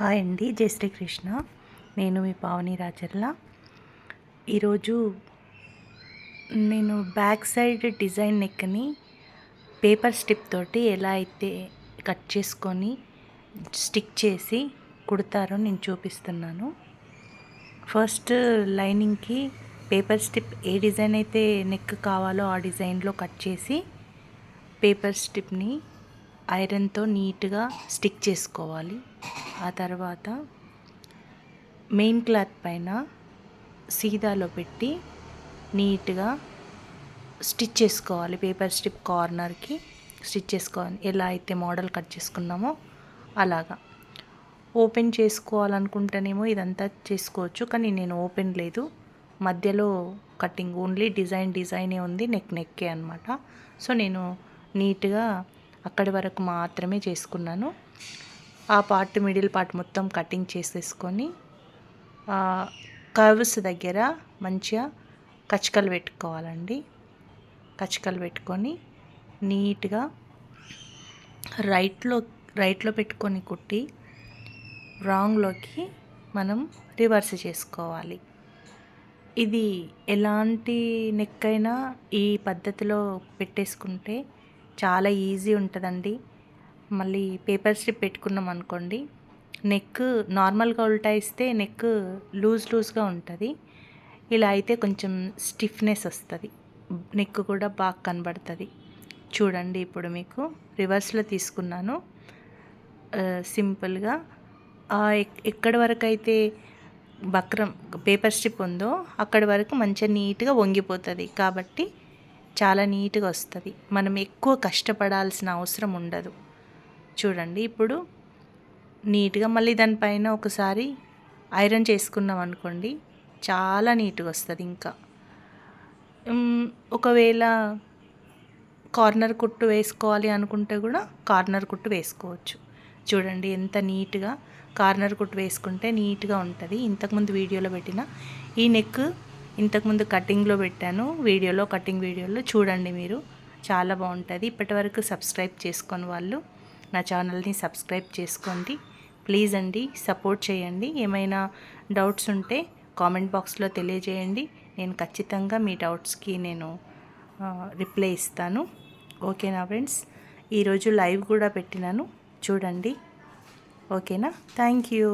Hi అండి జై శ్రీకృష్ణ. నేను మీ పావని రాజర్ల. ఈరోజు నేను బ్యాక్ సైడ్ డిజైన్ నెక్ని పేపర్ స్టిప్ తోటి ఎలా అయితే కట్ చేసుకొని స్టిక్ చేసి కుడతారో నేను చూపిస్తున్నాను. ఫస్ట్ లైనింగ్కి పేపర్ స్టిప్ ఏ డిజైన్ అయితే నెక్ కావాలో ఆ డిజైన్లో కట్ చేసి పేపర్ స్టిప్ని ఐరన్తో నీట్గా స్టిక్ చేసుకోవాలి. ఆ తర్వాత మెయిన్ క్లాత్ పైన సీదాలో పెట్టి నీట్గా స్టిచ్ చేసుకోవాలి. పేపర్ స్టిప్ కార్నర్కి స్టిచ్ చేసుకోవాలి. ఎలా అయితే మోడల్ కట్ చేసుకున్నామో అలాగా. ఓపెన్ చేసుకోవాలనుకుంటేనేమో ఇదంతా చేసుకోవచ్చు. కానీ నేను ఓపెన్ లేదు. మధ్యలో కటింగ్ ఓన్లీ డిజైన్ డిజైనే ఉంది. నెక్ నెక్కే అనమాట సో నేను నీట్గా అక్కడి వరకు మాత్రమే చేసుకున్నాను. ఆ పార్ట్ మిడిల్ పార్ట్ మొత్తం కటింగ్ చేసేసుకొని కర్వ్స్ దగ్గర మంచిగా కచకలు పెట్టుకోవాలండి. కచకలు పెట్టుకొని నీట్గా రైట్లో రైట్లో పెట్టుకొని కుట్టి రాంగ్లోకి మనం రివర్స్ చేసుకోవాలి. ఇది ఎలాంటి నెక్ అయినా ఈ పద్ధతిలో పెట్టేసుకుంటే చాలా ఈజీ ఉంటుందండి. మళ్ళీ పేపర్ స్ట్రిప్ పెట్టుకున్నాం అనుకోండి నెక్ నార్మల్గా ఉల్టా ఇస్తే నెక్ లూజ్ లూజ్గా ఉంటుంది. ఇలా అయితే కొంచెం స్టిఫ్నెస్ వస్తుంది. నెక్ కూడా బాగా కనబడుతుంది. చూడండి ఇప్పుడు మీకు రివర్స్లో తీసుకున్నాను. సింపుల్గా ఎక్కడి వరకు అయితే బక్రం పేపర్ స్ట్రిప్ ఉందో అక్కడి వరకు మంచిగా నీట్గా వంగిపోతుంది. కాబట్టి చాలా నీట్గా వస్తుంది. మనం ఎక్కువ కష్టపడాల్సిన అవసరం ఉండదు. చూడండి. ఇప్పుడు నీట్గా మళ్ళీ దానిపైన ఒకసారి ఐరన్ చేసుకున్నాం అనుకోండి చాలా నీట్గా వస్తుంది ఇంకా. ఒకవేళ కార్నర్ కుట్టు వేసుకోవాలి అనుకుంటే కూడా కార్నర్ కుట్టు వేసుకోవచ్చు. చూడండి ఎంత నీట్గా కార్నర్ కుట్టు వేసుకుంటే నీట్గా ఉంటుంది. ఇంతకుముందు వీడియోలో పెట్టిన ఈ నెక్ ఇంతకుముందు కటింగ్లో పెట్టాను. వీడియోలో కటింగ్ వీడియోలో చూడండి మీరు. చాలా బాగుంటుంది. ఇప్పటివరకు సబ్స్క్రైబ్ చేసుకొని వాళ్ళు నా ఛానల్ని సబ్స్క్రైబ్ చేసుకోండి. ప్లీజ్ అండి సపోర్ట్ చేయండి. ఏమైనా డౌట్స్ ఉంటే కామెంట్ బాక్స్లో తెలియజేయండి. నేను ఖచ్చితంగా మీ డౌట్స్కి నేను రిప్లై ఇస్తాను. ఓకేనా ఫ్రెండ్స్? ఈరోజు లైవ్ కూడా పెట్టినాను. చూడండి. ఓకేనా? Thank you.